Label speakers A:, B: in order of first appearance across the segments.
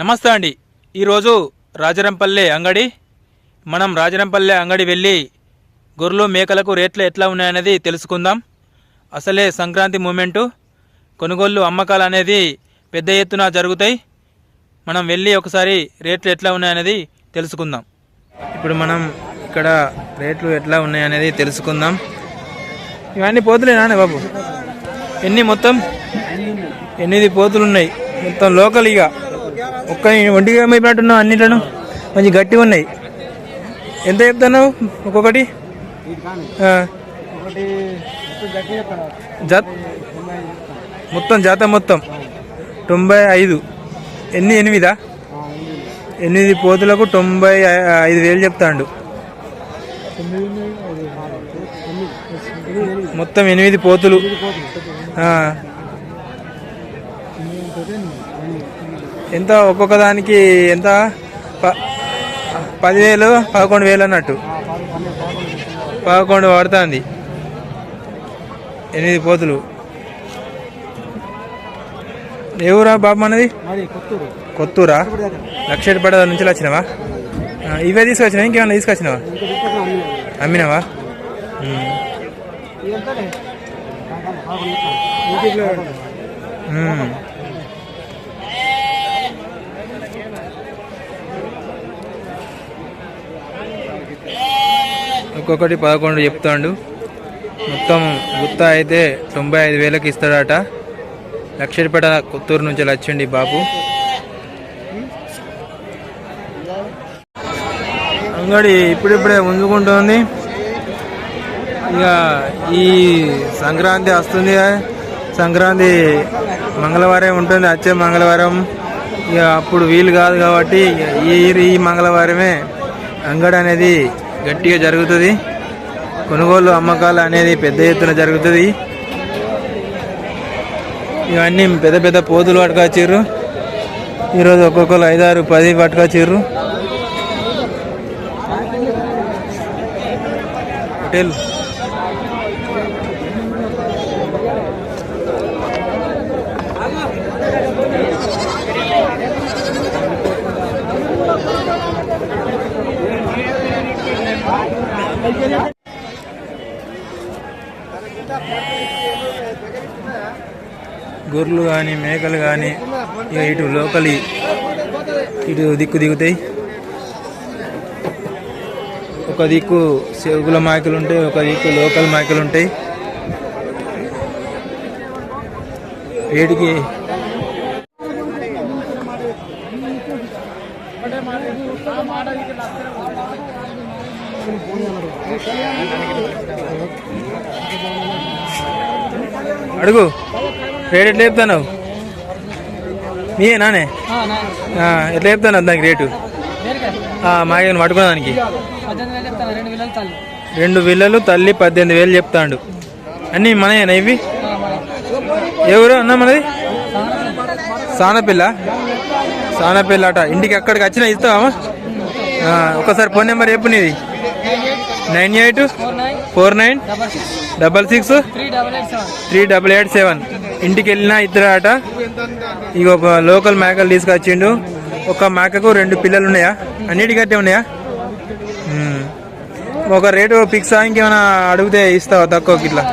A: నమస్తే అండి. ఈరోజు రాజరంపల్లె అంగడి. మనం రాజరంపల్లె అంగడి వెళ్ళి గొర్రెలు మేకలకు రేట్లు ఎట్లా ఉన్నాయనేది తెలుసుకుందాం. అసలే సంక్రాంతి మూమెంటు. కొనుగోళ్ళు అమ్మకాలు అనేది పెద్ద ఎత్తున జరుగుతాయి. మనం వెళ్ళి ఒకసారి రేట్లు ఎట్లా ఉన్నాయనేది తెలుసుకుందాం. ఇప్పుడు మనం ఇక్కడ రేట్లు ఎట్లా ఉన్నాయనేది తెలుసుకుందాం. ఇవన్నీ పోతులేనా బాబు. ఎన్ని మొత్తం? ఎనిమిది పోతులు ఉన్నాయి మొత్తం లోకల్ ఇక. ఒక్క ఒంటిగా అయిపోయినట్టున్నావు అన్నిట్లను? మంచి గట్టిగా ఉన్నాయి. ఎంత చెప్తున్నావు? ఒక్కొక్కటి? మొత్తం జాత మొత్తం. తొంభై ఐదు. ఎన్ని ఎనిమిదా? ఎనిమిది. పోతులకు తొంభై ఐదు వేలు చెప్తాండు. మొత్తం ఎనిమిది పోతులు. ఎంత ఒక్కొక్క దానికి ఎంత? పదివేలు పదకొండు వేలు అన్నట్టు. పదకొండు పడుతుంది. ఎనిమిది పోతులు. ఎవరా బాబు మనది?
B: కొత్తూరు.
A: లక్షపేట నుంచి వచ్చినావా? ఇవే తీసుకొచ్చినావా? ఇంకేమన్నా తీసుకొచ్చినావా? అమ్మినావా. ఒక్కొక్కటి పదకొండు చెప్తాడు. మొత్తం గుత్త అయితే తొంభై ఐదు వేలకు ఇస్తాడట. లక్షపేట కొత్తూరు నుంచి వచ్చిండి బాపు అంగడి ఇప్పుడిప్పుడే ముందుకుంటుంది. ఇక ఈ సంక్రాంతి వస్తుంది సంక్రాంతి మంగళవారం ఉంటుంది. వచ్చే మంగళవారం ఇక అప్పుడు వీలు కాదు కాబట్టి ఈ ఈ మంగళవారమే అంగడి అనేది గట్టిగా జరుగుతుంది. కొనుగోలు అమ్మకాలు అనేది పెద్ద ఎత్తున జరుగుతుంది. ఇవన్నీ పెద్ద పెద్ద పోతులు పట్టుకొచ్చిర్రు. ఈరోజు ఒక్కొక్కరు ఐదారు పది పట్టుకొచ్చిర్రు. హోటల్. గొర్రెలు కానీ మేకలు కానీ ఇక ఇటు లోకలి ఇటు దిక్కు దిగుతాయి. ఒక దిక్కు చెవుల మాయకులు ఉంటాయి ఒక దిక్కు లోకల్ మాయకులు ఉంటాయి. వేడికి అడుగు. రేట్ ఎట్లా చెప్తాను మీయే నానే ఎట్లా చెప్తాను దానికి రేటు? మాయని పట్టుకోవడానికి
B: రెండు
A: విల్లలు తల్లి. పద్దెనిమిది వేలు చెప్తాడు. అన్నీ మనయేనా ఇవి? ఎవరు అన్న మనది? సానపిల్ల. సానపిల్ల అట ఇంటికి అక్కడికి వచ్చినా ఇస్తావా? ఒకసారి ఫోన్ నెంబర్ చెప్పు నీది. Nine eight
B: four nine double six three double eight seven
A: ఇంటికి వెళ్ళినా ఇద్దరు ఆట ఇక ఒక లోకల్ మేకలు తీసుకొచ్చిండు. ఒక మేకకు రెండు పిల్లలు ఉన్నాయా అన్నిటికట్టే ఉన్నాయా? ఒక రేటు ఫిక్స్ ఇంకేమైనా అడిగితే ఇస్తావా తక్కువకి ఇట్లా?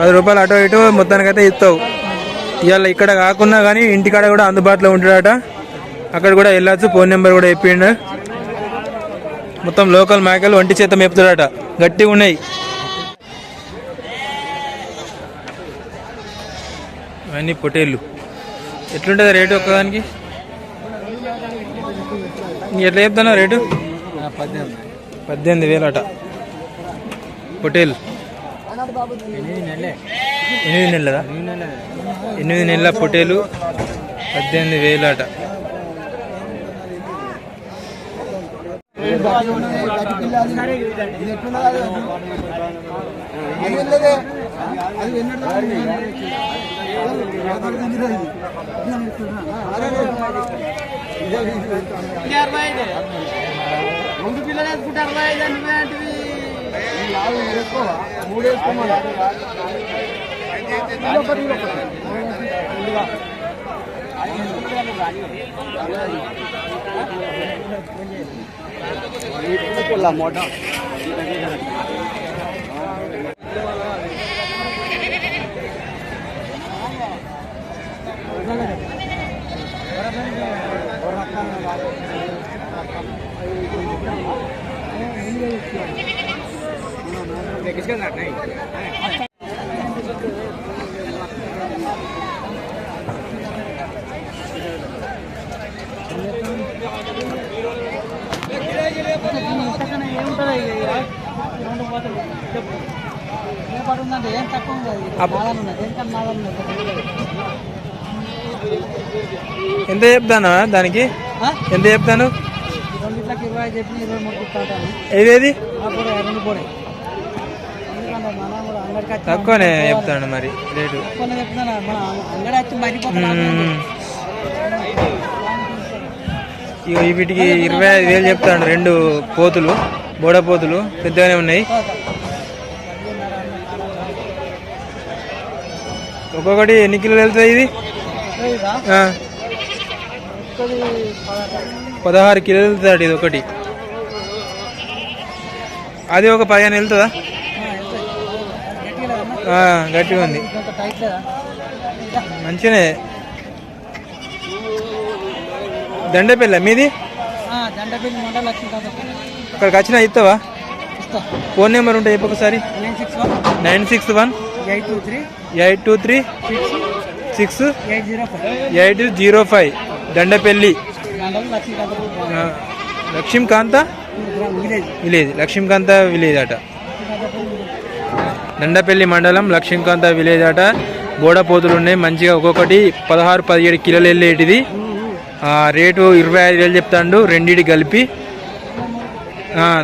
A: పది రూపాయలు అటో ఇటు మొత్తానికైతే ఇస్తావు. ఇవాళ ఇక్కడ కాకున్నా కానీ ఇంటికాడ కూడా అందుబాటులో ఉంటాడట. అక్కడ కూడా వెళ్ళచ్చు. ఫోన్ నెంబర్ కూడా చెప్పిండు. మొత్తం లోకల్ మేకలు ఒంటి చేత మేపుతాడట గట్టిగా ఉన్నాయి. ఇవన్నీ పొటేళ్ళు. ఎట్లుంటుంది రేటు ఒక్కదానికి? ఎట్లా చెప్తాను రేటు?
B: పద్దెనిమిది
A: వేలు అట పొటేల్
B: ఎనిమిది నెలలే?
A: ఎనిమిది నెలలదా
B: ఎనిమిది నెలల
A: పొటేలు పద్దెనిమిది వేలు అట
B: రెండు పిల్లలు వేసుకుంటే అరవై ఐదు. నువ్వే అంటివి
C: మూడు వేసుకోమని
B: మోటా ఏం తక్కువ
A: ఎంత చెప్తాను దానికి? ఎంత చెప్తాను? ఏదేది? తక్కువనే చెప్తాను మరి రేటు. వీటికి ఇరవై ఐదు వేలు చెప్తాను రెండు పోతులు బోడ పోతులు పెద్దగానే ఉన్నాయి. ఒక్కొక్కటి ఎన్ని కిలోలు వెళ్తాయి ఇది? పదహారు కిలోలు వెళ్తుంది ఇది ఒకటి. అది ఒక పదిహేను వెళ్తుందా? గట్టిగా ఉంది. మంచిగానే దండపిల్ల మీది? అక్కడికి వచ్చినా ఇస్తావా?
B: ఇస్తా.
A: ఫోన్ నెంబర్ ఉంటాయి ఒకసారి.
B: Nine six one.
A: Nine six one.
B: Eight two three six eight zero five
A: Dandapalli. Lakshmikanta
B: village.
A: Lakshmikanta village అట. దండపల్లి మండలం లక్ష్మీకాంత విలేజ్ అట. బోడపోతులు ఉన్నాయి. మంచిగా ఒక్కొక్కటి పదహారు పదిహేడు కిలోలు వెళ్ళేటిది. రేటు ఇరవై ఐదు వేలు చెప్తాడు. రెండిటి కలిపి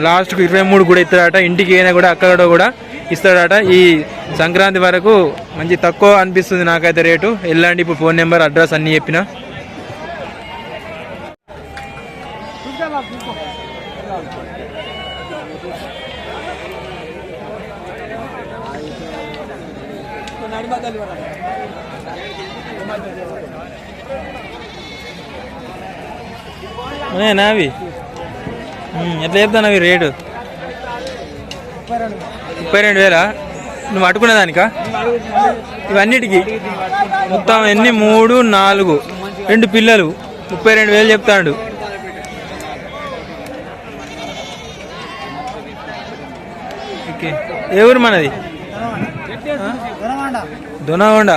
A: లాస్ట్కు ఇరవై మూడు కూడా ఇస్తాడట ఇంటికి అయినా కూడా అక్కడ కూడా ఇస్తాడట. ఈ సంక్రాంతి వరకు మంచి తక్కువ అనిపిస్తుంది నాకైతే రేటు. వెళ్ళండి ఇప్పుడు ఫోన్ నెంబర్ అడ్రస్ అన్నీ చెప్పిన. నావి? ఎట్లా చెప్తాను అవి రేటు? ముప్పై రెండు వేలా? నువ్వు అట్టుకునే దానికా ఇవన్నిటికి మొత్తం ఎన్ని? మూడు నాలుగు. రెండు పిల్లలు. ముప్పై రెండు వేలు చెప్తాడు. ఏ ఊరు మనది?
B: దొరమండ
A: దొనగొండ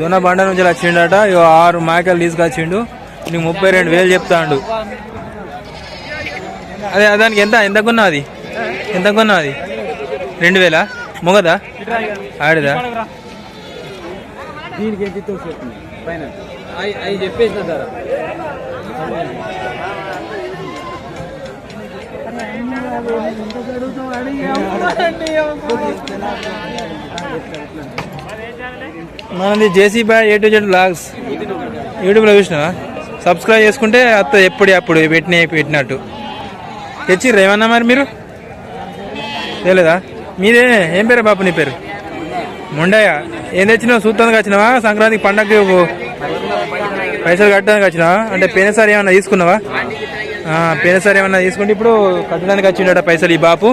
A: దొనబండ నుంచి వచ్చిండట. ఇగో ఆరు మేకలు తీసుకొచ్చిండు. నీకు ముప్పై రెండు వేలు చెప్తాడు. అదే దానికి ఎంత? ఎంత కొన్నా అది? ఎంత కొన్నా అది? రెండు వేలా మొగదా? ఆడిదా?
B: దీనికి ఎంత తోస్తుంది పైన అవి చెప్పేసిన ధర
A: మనది JC boy A to Z blogs యూట్యూబ్లో చూసినావా? సబ్స్క్రైబ్ చేసుకుంటే అత్త ఎప్పుడు అప్పుడు పెట్టిన పెట్టినట్టు. తెచ్చిర్రు ఏమన్నా మరి మీరు? తెలియదా? మీదే ఏం పేరు బాపు నీ పేరు? ముండయ్య. ఏం తెచ్చినావు? సూత్తానికి వచ్చినావా? సంక్రాంతికి పండగకి పైసలు కట్టడానికి వచ్చినావా? అంటే పోయినసారి ఏమన్నా తీసుకున్నావా? ఆ, ఏమన్నా తీసుకుంటే ఇప్పుడు కట్టడానికి వచ్చిండట పైసలు ఈ బాపు.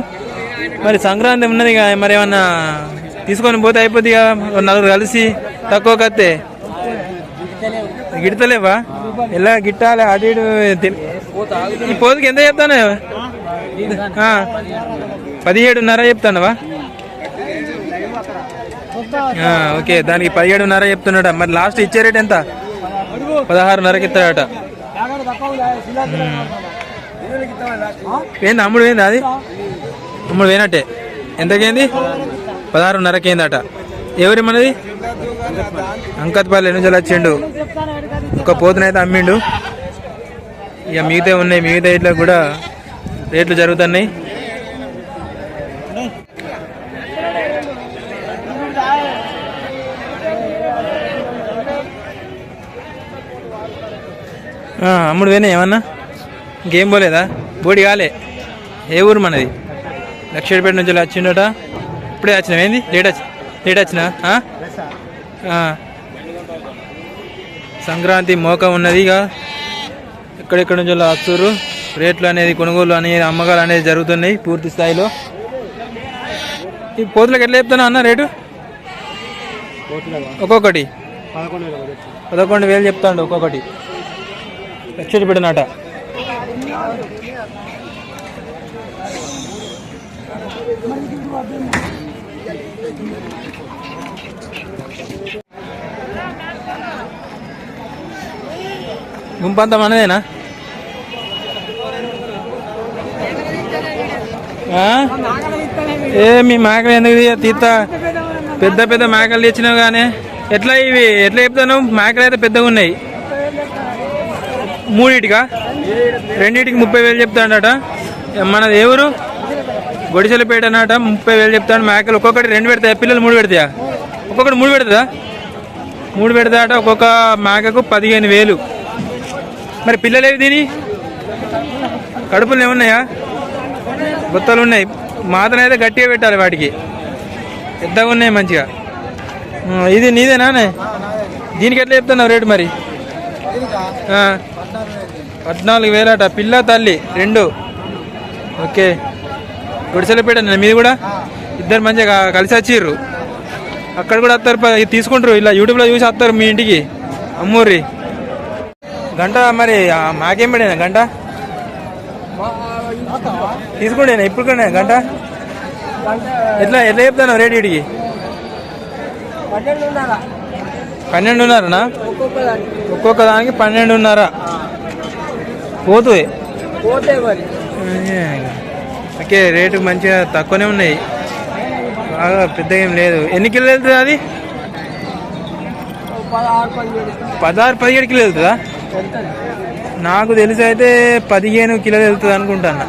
A: మరి సంక్రాంతి ఉన్నది ఇక మరి ఏమన్నా తీసుకొని పోతే అయిపోద్ది కదా నలుగురు కలిసి తక్కువ కత్తే. గిడతలేవా? ఎలా గిట్టాలి అటు ఇటు ఈ పోతుకి ఎంత చెప్తాను పదిహేడున్నర చెప్తానవా? ఆ, ఓకే దానికి పదిహేడున్నర చెప్తున్నాడ మరి లాస్ట్ ఇచ్చే రేట్ ఎంత? పదహారున్నరకి ఇస్తాడట. ఏంది అమ్ముడు ఏంది అది? అమ్ముడు పోయినట్టే. ఎంతకేంది? పదహారున్నరకి ఏందట ఎవరి మనది? అంకత్పల్లి నుంచి వచ్చిండు? ఒక పోతునైతే అమ్మిండు. ఇక మిగతా ఉన్నాయి మిగతా ఇట్లా కూడా రేట్లు జరుగుతున్నాయి. అమ్ముడు వేనే ఏమన్నా? ఇంకేం పోలేదా? బోడి కాలే. ఏ ఊరు మనది? లక్షడిపేట నుంచి వచ్చిండట. ఇప్పుడే వచ్చినావు ఏంది? లేట్ వచ్చి లేట్ వచ్చినా? సంక్రాంతి మోక ఉన్నది ఇక. ఎక్కడెక్కడి నుంచో వస్తురు రేట్లు అనేది కొనుగోలు అనేది అమ్మకాలు అనేది జరుగుతున్నాయి పూర్తి స్థాయిలో. ఈ పోతులకు ఎట్లా చెప్తాను అన్న రేటు? ఒక్కొక్కటి.
B: పదకొండు వేలు
A: చెప్తాడు ఒక్కొక్కటి. లక్షలు పెట్టినట గుంపంతా మనదేనా ఆ? ఏ మీ మేకలు ఎందుకు తీయ- పెద్ద పెద్ద మేకలు తెచ్చినావు కానీ. ఎట్లా ఇవి? ఎట్లా చెప్తాను? మేకలు అయితే పెద్దగా ఉన్నాయి. మూడిటికా? రెండింటికి ముప్పై వేలు చెప్తాడట. మనది ఎవరు గొడిసెలపేట అన్నట. ముప్పై వేలు చెప్తాడు మేకలు. ఒక్కొక్కటి రెండు పెడతాయా పిల్లలు మూడు పెడతాయా? ఒక్కొక్కటి మూడు పెడతా మూడు పెడతాట ఒక్కొక్క మేకకు పదిహేను వేలు. మరి పిల్లలు ఏవి తిని కడుపులు ఏమున్నాయా? గుత్తలు ఉన్నాయి. మాతనైతే గట్టిగా పెట్టాలి వాటికి. పెద్దగా ఉన్నాయి మంచిగా. ఇది నీదేనా దీనికి ఎట్లా చెప్తున్నావు రేటు మరి? పద్నాలుగు వేలట. పిల్ల తల్లి రెండు. ఓకే. గుడిసెలపేట మీది కూడా? ఇద్దరు మంచిగా కలిసి వచ్చిర్రు. అక్కడ కూడా వస్తారు తీసుకుంటారు. ఇలా యూట్యూబ్లో చూసి వస్తారు మీ ఇంటికి. అమ్మూరి. గంట మరి మాకేం పడేనా గంట? తీసుకోండి ఇప్పుడు కూడా గంట? ఎట్లా ఎట్లా చెప్తాను రేటు
B: ఉన్నారా?
A: పన్నెండున్నరనా?
B: ఒక్కొక్క దానికి.
A: పన్నెండున్నర. పోతుంది ఓకే రేటు మంచిగా తక్కువనే ఉన్నాయి. బాగా పెద్దగా ఏం లేదు. ఎన్ని కిలోలు వెళ్తుంది అది?
B: పదహారు పదిహేడు.
A: కిలో వెళ్తుంది. నాకు తెలిసి అయితే పదిహేను కిలోలు వెళ్తుంది అనుకుంటాను.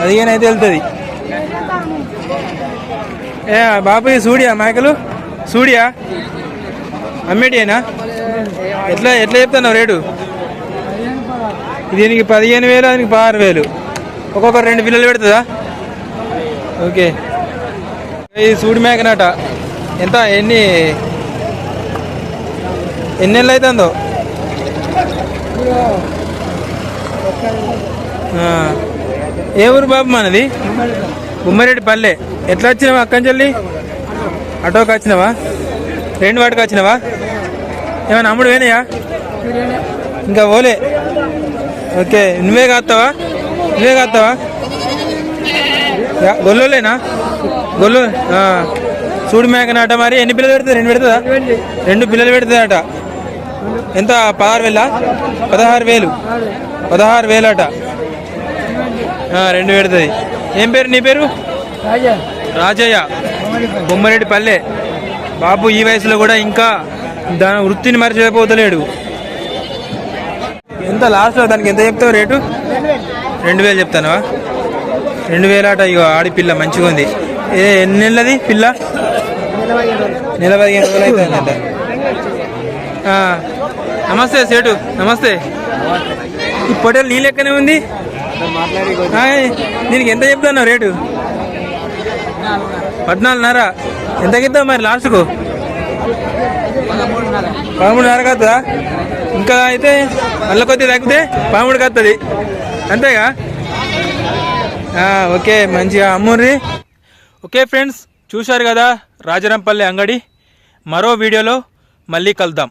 A: పదిహేను అయితే వెళ్తుంది ఏ బాబు సూడియా మేకలు? సూడియా? అమ్మేటియేనా? ఎట్లా ఎట్లా చెప్తున్నావు రేటు? దీనికి పదిహేను వేలు దానికి పదహారు వేలు. ఒక్కొక్క రెండు పిల్లలు పెడుతుందా? ఓకే. ఇది సూడి మేకనట ఎంత ఎన్ని ఎన్ని నెలలు అవుతుందో? ఏ ఊరు బాబు మనది? గుమ్మరెడ్డి పల్లె ఎట్లా వచ్చినావా అక్కంచెల్లి ఆటోకి వచ్చినావా? రెండు వాటికి వచ్చినావా? ఏమైనా అమ్ముడు వేనయా ఇంకా ఓలే ఓకే నువ్వే కాస్తావా నువ్వే కాస్తావా గొల్లోలేనా? గొల్లు. సూడి మేకనాట మరి. ఎన్ని పిల్లలు పెడుతుంది? రెండు పెడుతుందా. రెండు పిల్లలు పెడుతుందట. ఎంత? పదహారు వేల? పదహారు వేలు. పదహారు వేలట. రెండు పెడుతుంది. ఏం పేరు నీ పేరు?
B: రాజా
A: రాజయ్య. బొమ్మరెడ్డి పల్లె బాబు ఈ వయసులో కూడా ఇంకా దాని వృత్తిని మర్చిపోతలేడు. ఎంత లాస్ట్లో? దానికి ఎంత చెప్తావు రేటు? రెండు వేలు చెప్తానవా? రెండు వేలట ఇగో ఆడిపిల్ల మంచిగా ఉంది ఏ ఎన్ని నెలలది పిల్ల? నెల పదిహేను రోజులు. అవుతుందంట నమస్తే సేటు నమస్తే. ఈ పొటేల్ నీ లెక్కనే ఉంది? దీనికి ఎంత చెప్తాను రేటు? పద్నాలుగున్నర. ఎంత ఇద్దాం మరి లాస్ట్కు? పదమూడున్నర కత్తదా ఇంకా అయితే మళ్ళీ కొద్ది తగ్గితే పదమూడు వస్తుంది అంతేగా? ఓకే మంచిగా అమ్ముర్రి. ఓకే ఫ్రెండ్స్ చూశారు కదా రాజరంపల్లి అంగడి? మరో వీడియోలో మళ్ళీ కలుద్దాం.